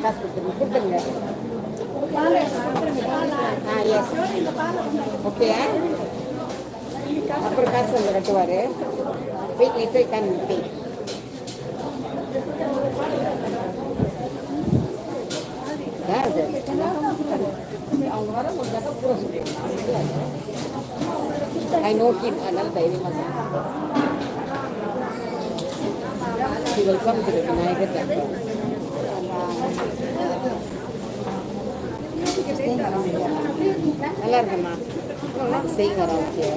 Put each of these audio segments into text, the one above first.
kita sebutin Ah, yes. Oke eh. ya. Apa eh. itu ikan I know him, anal dari masa. He will come to the United நல்லா இருக்குமா செய்வாரா ஓகே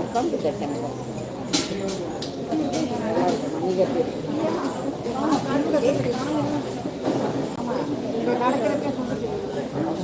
உட்காந்து கேட்டேன்